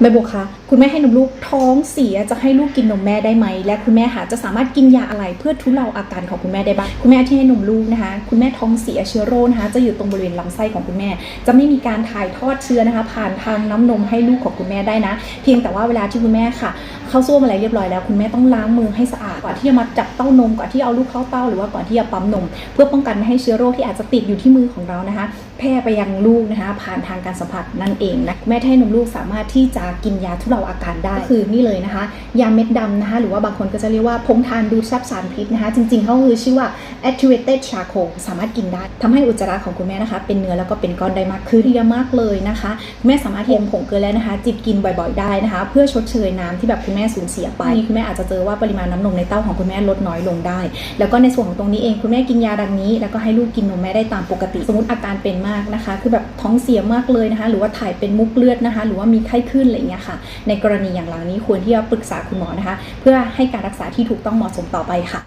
แม่บุกคะคุณแม่ให้นมลูกท้องเสียจะให้ลูกกินนมแม่ได้ไหม และคุณแม่หาจะสามารถกินยาอะไรเพื่อทุเลาอาการของคุณแม่ได้บ้างคุณแม่ที่ให้นมลูกนะคะ คุณแม่ท้องเสียเชื้อโรคนะคะ จะอยู่ตรงบริเวณลำไส้ของคุณแม่ จะไม่มีการถ่ายทอดเชื้อนะคะ ผ่านทางน้ำนมให้ลูกของคุณแม่ได้นะ เพียงแต่ว่าเวลาที่คุณแม่ค่ะ เข้าส้วมอะไรเรียบร้อยแล้ว คุณแม่ต้องล้างมือให้สะอาดก่อนที่จะมาจับเต้านมก่อนที่เอาลูกเข้าเต้าหรือว่าก่อนที่จะปั๊มนม เพื่อป้องกันไม่ให้เชื้อโรคที่อาจจะติดอยู่ที่มือของเรานะคะ แพร่ไปยังลูกนะคะผ่านทางการสัมผัสนั่นเองนะแม่ให้นมลูกสามารถที่จะกินยาทุเลาอาการได้ก็คือนี่เลยนะคะ ยาเม็ดดำนะคะหรือว่าบางคนก็จะเรียกว่าพงทานดูดซับสารพิษนะคะจริงๆเขาคือชื่อว่า activated charcoal สามารถกินได้ทำให้อุจจาระของคุณแม่นะคะ เป็นเนื้อแล้วก็เป็นก้อนได้มากขึ้นเยอะมากเลยนะคะ แม่สามารถที่อมผงเกลือแล้วนะคะ จิบกินบ่อย ๆได้นะคะ เพื่อชดเชยน้ำที่แบบคุณแม่สูญเสียไปคุณแม่อาจจะเจอว่าปริมาณน้ำนมในเต้าของคุณแม่ลดน้อยลงได้ แล้วก็ในส่วนของตรงนี้เองคุณแม่กินยาดังนี้ แล้วก็ให้ลูกกินนมแม่ได้ตามปกติ สมมติอาการเป็นมากนะคะ คือแบบท้องเสียมากเลยนะคะ หรือว่าถ่ายเป็นมุกเลือดนะคะ หรือว่ามีไข้ขึ้นอะไรอย่างเงี้ยค่ะ ในกรณีอย่างหลังนี้ควรที่จะปรึกษาคุณหมอนะคะ เพื่อให้การรักษาที่ถูกต้องเหมาะสมต่อไปค่ะ